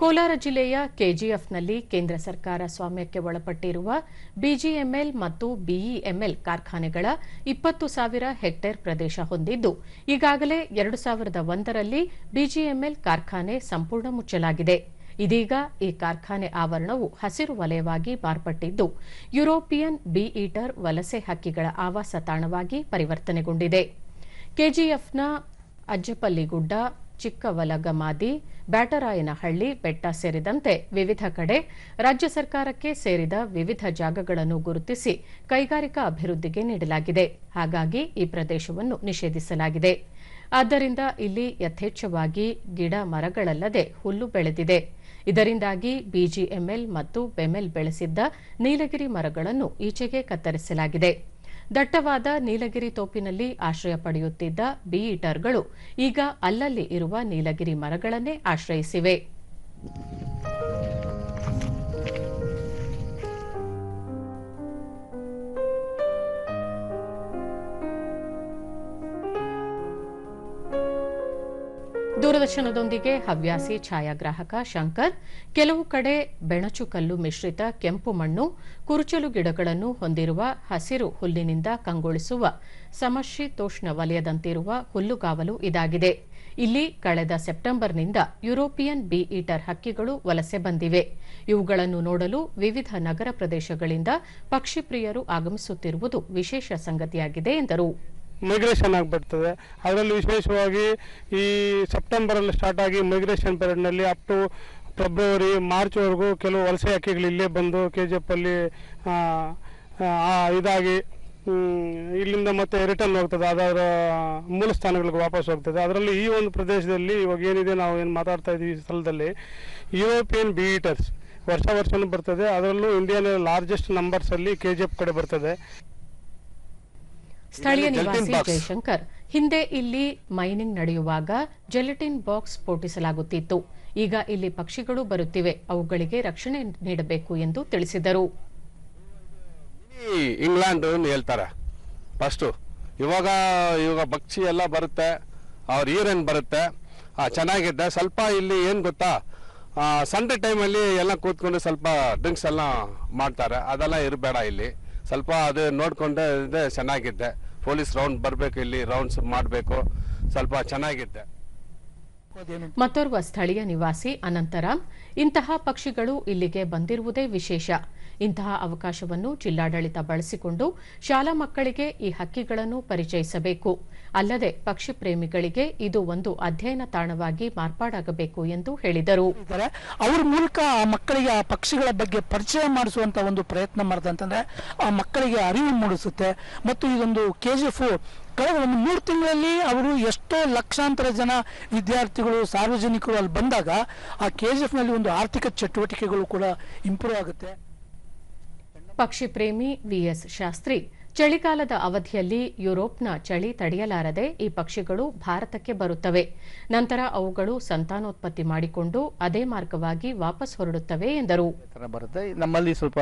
ಕೋಲಾರ ಜಿಲ್ಲೆಯ ಕೆಜಿಎಫ್ನಲ್ಲಿ ಕೇಂದ್ರ ಸರ್ಕಾರ ಸ್ವಾಮ್ಯಕ್ಕೆ ಒಳಪಟ್ಟಿರುವ ಬಿಜಿಎಂಎಲ್ ಮತ್ತು ಬಿಇಎಂಎಲ್ ಕಾರ್ಖಾನೆಗಳ ಇಪ್ಪತ್ತು ಸಾವಿರ ಹೆಕ್ಟೇರ್ ಪ್ರದೇಶ ಹೊಂದಿದ್ದು, ಈಗಾಗಲೇ ಎರಡು ಸಾವಿರದ ಒಂದರಲ್ಲಿ ಬಿಜಿಎಂಎಲ್ ಕಾರ್ಖಾನೆ ಸಂಪೂರ್ಣ ಮುಚ್ಚಲಾಗಿದೆ. ಇದೀಗ ಈ ಕಾರ್ಖಾನೆ ಆವರಣವು ಹಸಿರು ವಲಯವಾಗಿ ಮಾರ್ಪಟ್ಟಿದ್ದು, ಯುರೋಪಿಯನ್ ಬಿ ಈಟರ್ ವಲಸೆ ಹಕ್ಕಿಗಳ ಆವಾಸ ತಾಣವಾಗಿ ಪರಿವರ್ತನೆಗೊಂಡಿದೆ. ಕೆಜಿಎಫ್ನ ಅಜ್ಜಪಲ್ಲಿಗುಡ್ಡ ಚಿಕ್ಕವಲಗಮಾದಿ, ಬ್ಯಾಟರಾಯನಹಳ್ಳಿ, ಬೆಟ್ಟ ಸೇರಿದಂತೆ ವಿವಿಧ ಕಡೆ ರಾಜ್ಯ ಸರ್ಕಾರಕ್ಕೆ ಸೇರಿದ ವಿವಿಧ ಜಾಗಗಳನ್ನು ಗುರುತಿಸಿ ಕೈಗಾರಿಕಾ ಅಭಿವೃದ್ಧಿಗೆ ನೀಡಲಾಗಿದೆ. ಹಾಗಾಗಿ ಈ ಪ್ರದೇಶವನ್ನು ನಿಷೇಧಿಸಲಾಗಿದೆ. ಆದ್ದರಿಂದ ಇಲ್ಲಿ ಯಥೇಚ್ಛವಾಗಿ ಗಿಡ ಮರಗಳಲ್ಲದೆ ಹುಲ್ಲು ಬೆಳೆದಿದೆ. ಇದರಿಂದಾಗಿ ಬಿಜಿಎಂಎಲ್ ಮತ್ತು ಬೆಮೆಲ್ ಬೆಳೆಸಿದ್ದ ನೀಲಗಿರಿ ಮರಗಳನ್ನು ಈಚೆಗೆ ಕತ್ತರಿಸಲಾಗಿದೆ. ದಟ್ಟವಾದ ನೀಲಗಿರಿ ತೋಪಿನಲ್ಲಿ ಆಶ್ರಯ ಪಡೆಯುತ್ತಿದ್ದ ಬೀಟರ್ಗಳು ಈಗ ಅಲ್ಲಲ್ಲಿ ಇರುವ ನೀಲಗಿರಿ ಮರಗಳನ್ನೇ ಆಶ್ರಯಿಸಿವೆ. ದೂರದರ್ಶನದೊಂದಿಗೆ ಹವ್ಯಾಸಿ ಛಾಯಾಗ್ರಾಹಕ ಶಂಕರ್, ಕೆಲವು ಕಡೆ ಬೆಣಚುಕಲ್ಲು ಮಿಶ್ರಿತ ಕೆಂಪು ಮಣ್ಣು, ಕುರುಚಲು ಗಿಡಗಳನ್ನು ಹೊಂದಿರುವ ಹಸಿರು ಹುಲ್ಲಿನಿಂದ ಕಂಗೊಳಿಸುವ ಸಮಶೀತೋಷ್ಣ ವಲಯದಂತಿರುವ ಹುಲ್ಲುಗಾವಲು ಇದಾಗಿದೆ. ಇಲ್ಲಿ ಕಳೆದ ಸೆಪ್ಟೆಂಬರ್ನಿಂದ ಯುರೋಪಿಯನ್ ಬಿ ಈಟರ್ ಹಕ್ಕಿಗಳು ವಲಸೆ ಬಂದಿವೆ. ಇವುಗಳನ್ನು ನೋಡಲು ವಿವಿಧ ನಗರ ಪ್ರದೇಶಗಳಿಂದ ಪಕ್ಷಿ ಪ್ರಿಯರು ಆಗಮಿಸುತ್ತಿರುವುದು ವಿಶೇಷ ಸಂಗತಿಯಾಗಿದೆ ಎಂದರು. ಮೈಗ್ರೇಷನ್ ಆಗಿಬಿಡ್ತದೆ. ಅದರಲ್ಲಿ ವಿಶೇಷವಾಗಿ ಈ ಸೆಪ್ಟೆಂಬರಲ್ಲಿ ಸ್ಟಾರ್ಟ್ ಆಗಿ ಮೈಗ್ರೇಷನ್ ಪೀರಿಯಡ್ನಲ್ಲಿ ಅಪ್ ಟು ಫೆಬ್ರವರಿ ಮಾರ್ಚ್ವರೆಗೂ ಕೆಲವು ವಲಸೆ ಹಕ್ಕಿಗಳು ಇಲ್ಲೇ ಬಂದು ಕೆ ಜಿ ಎಫಲ್ಲಿ ಇದಾಗಿ ಇಲ್ಲಿಂದ ಮತ್ತೆ ರಿಟರ್ನ್ ಹೋಗ್ತದೆ. ಅದರ ಮೂಲ ಸ್ಥಾನಗಳಿಗೆ ವಾಪಸ್ ಹೋಗ್ತದೆ. ಅದರಲ್ಲಿ ಈ ಒಂದು ಪ್ರದೇಶದಲ್ಲಿ ಇವಾಗ ಏನಿದೆ ನಾವು ಏನು ಮಾತಾಡ್ತಾ ಇದ್ದೀವಿ ಈ ಸ್ಥಳದಲ್ಲಿ ಯುರೋಪಿಯನ್ ಬೀಟರ್ಸ್ ವರ್ಷ ವರ್ಷನೂ ಬರ್ತದೆ. ಅದರಲ್ಲೂ ಇಂಡಿಯಾನ ಲಾರ್ಜೆಸ್ಟ್ ನಂಬರ್ಸಲ್ಲಿ ಕೆ ಜಿ ಎಫ್ ಕಡೆ ಬರ್ತದೆ. ಸ್ಥಳೀಯ ನಿವಾಸಿ ಜೈಶಂಕರ್ ಜಯಶಂಕರ್ ಹಿಂದೆ ಇಲ್ಲಿ ಮೈನಿಂಗ್ ನಡೆಯುವಾಗ ಜೆಲೆಟಿನ್ ಬಾಕ್ಸ್ ಸ್ಫೋಟಿಸಲಾಗುತ್ತಿತ್ತು. ಈಗ ಇಲ್ಲಿ ಪಕ್ಷಿಗಳು ಬರುತ್ತಿವೆ. ಅವುಗಳಿಗೆ ರಕ್ಷಣೆ ನೀಡಬೇಕು ಎಂದು ತಿಳಿಸಿದರು. ಇಂಗ್ಲೆಂಡ್ ಹೇಳ್ತಾರೆ. ಫಸ್ಟು ಇವಾಗ ಇವಾಗ ಪಕ್ಷಿ ಎಲ್ಲ ಬರುತ್ತೆ. ಅವ್ರ ಈರನ್ ಬರುತ್ತೆ. ಆ, ಚೆನ್ನಾಗಿದೆ. ಸ್ವಲ್ಪ ಇಲ್ಲಿ ಏನು ಗೊತ್ತಾ? ಸಂಡೆ ಟೈಮಲ್ಲಿ ಎಲ್ಲ ಕೂತ್ಕೊಂಡು ಸ್ವಲ್ಪ ಡ್ರಿಂಕ್ಸ್ ಎಲ್ಲ ಮಾಡ್ತಾರೆ. ಅದೆಲ್ಲ ಇರಬೇಡ ಇಲ್ಲಿ. ಸ್ವಲ್ಪ ಅದು ನೋಡ್ಕೊಂಡು ಚೆನ್ನಾಗಿದ್ದೆ. ಚೆನ್ನಾಗಿದೆ ಪೊಲೀಸ್ ರೌಂಡ್ ಬರಬೇಕು ಇಲ್ಲಿ ರೌಂಡ್ಸ್ ಮಾಡಬೇಕು. ಸ್ವಲ್ಪ ಚೆನ್ನಾಗಿದೆ ಮತ್ತೋರ್ವ ಸ್ಥಳೀಯ ನಿವಾಸಿ ಅನಂತರಾಮ್ ಇಂತಹ ಪಕ್ಷಿಗಳು ಇಲ್ಲಿಗೆ ಬಂದಿರುವುದೇ ವಿಶೇಷ. ಇಂತಹ ಅವಕಾಶವನ್ನು ಜಿಲ್ಲಾಡಳಿತ ಬಳಸಿಕೊಂಡು ಶಾಲಾ ಮಕ್ಕಳಿಗೆ ಈ ಹಕ್ಕಿಗಳನ್ನು ಪರಿಚಯಿಸಬೇಕು. ಅಲ್ಲದೆ ಪಕ್ಷಿ ಪ್ರೇಮಿಗಳಿಗೆ ಇದು ಒಂದು ಅಧ್ಯಯನ ತಾಣವಾಗಿ ಮಾರ್ಪಾಡಾಗಬೇಕು ಎಂದು ಹೇಳಿದರು. ಅವರ ಮೂಲಕ ಆ ಮಕ್ಕಳಿಗೆ ಆ ಪಕ್ಷಿಗಳ ಬಗ್ಗೆ ಪರಿಚಯ ಮಾಡಿಸುವಂತಹ ಒಂದು ಪ್ರಯತ್ನ ಮಾಡಿದಂತಂದ್ರೆ ಆ ಮಕ್ಕಳಿಗೆ ಅರಿವು ಮೂಡಿಸುತ್ತೆ. ಮತ್ತು ಇದೊಂದು ಕೆ ಜಿ ಎಫ್ ಕಳೆದ ಒಂದು ಮೂರು ತಿಂಗಳಲ್ಲಿ ಅವರು ಎಷ್ಟೋ ಲಕ್ಷಾಂತರ ಜನ ವಿದ್ಯಾರ್ಥಿಗಳು, ಸಾರ್ವಜನಿಕರು ಅಲ್ಲಿ ಬಂದಾಗ ಆ ಕೆ ಜಿ ಎಫ್ನಲ್ಲಿ ಒಂದು ಆರ್ಥಿಕ ಚಟುವಟಿಕೆಗಳು ಕೂಡ ಇಂಪ್ರೂವ್ ಆಗುತ್ತೆ. ಪಕ್ಷಿ ಪ್ರೇಮಿ ವಿ ಎಸ್ ಶಾಸ್ತ್ರಿ. ಚಳಿಗಾಲದ ಅವಧಿಯಲ್ಲಿ ಯುರೋಪ್ನ ಚಳಿ ತಡೆಯಲಾರದೆ ಈ ಪಕ್ಷಿಗಳು ಭಾರತಕ್ಕೆ ಬರುತ್ತವೆ. ನಂತರ ಅವುಗಳು ಸಂತಾನೋತ್ಪತ್ತಿ ಮಾಡಿಕೊಂಡು ಅದೇ ಮಾರ್ಗವಾಗಿ ವಾಪಸ್ ಹೊರಡುತ್ತವೆ ಎಂದರು. ಬರುತ್ತೆ. ನಮ್ಮಲ್ಲಿ ಸ್ವಲ್ಪ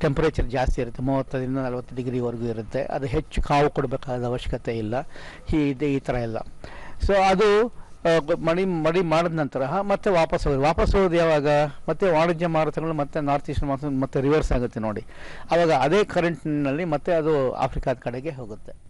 ಟೆಂಪರೇಚರ್ ಜಾಸ್ತಿ ಇರುತ್ತೆ. ಮೂವತ್ತರಿಂದ ನಲವತ್ತು ಡಿಗ್ರಿವರೆಗೂ ಇರುತ್ತೆ. ಅದು ಹೆಚ್ಚು ಕಾವು ಕೊಡಬೇಕಾದ ಅವಶ್ಯಕತೆ ಇಲ್ಲ. ಈ ಥರ ಎಲ್ಲ. ಸೊ ಅದು ಮಡಿ ಮಡಿ ಮಾಡಿದ ನಂತರ ಮತ್ತೆ ವಾಪಸ್ ಹೋಗೋದು ವಾಪಸ್ ಹೋಗೋದು ಯಾವಾಗ? ಮತ್ತೆ ವಾಣಿಜ್ಯ ಮಾರುತಗಳು, ಮತ್ತೆ ನಾರ್ತ್ ಈಸ್ಟ್ ಮಾರುತ ಮತ್ತೆ ರಿವರ್ಸ್ ಆಗುತ್ತೆ ನೋಡಿ. ಆವಾಗ ಅದೇ ಕರೆಂಟ್ನಲ್ಲಿ ಮತ್ತೆ ಅದು ಆಫ್ರಿಕಾದ ಕಡೆಗೆ ಹೋಗುತ್ತೆ.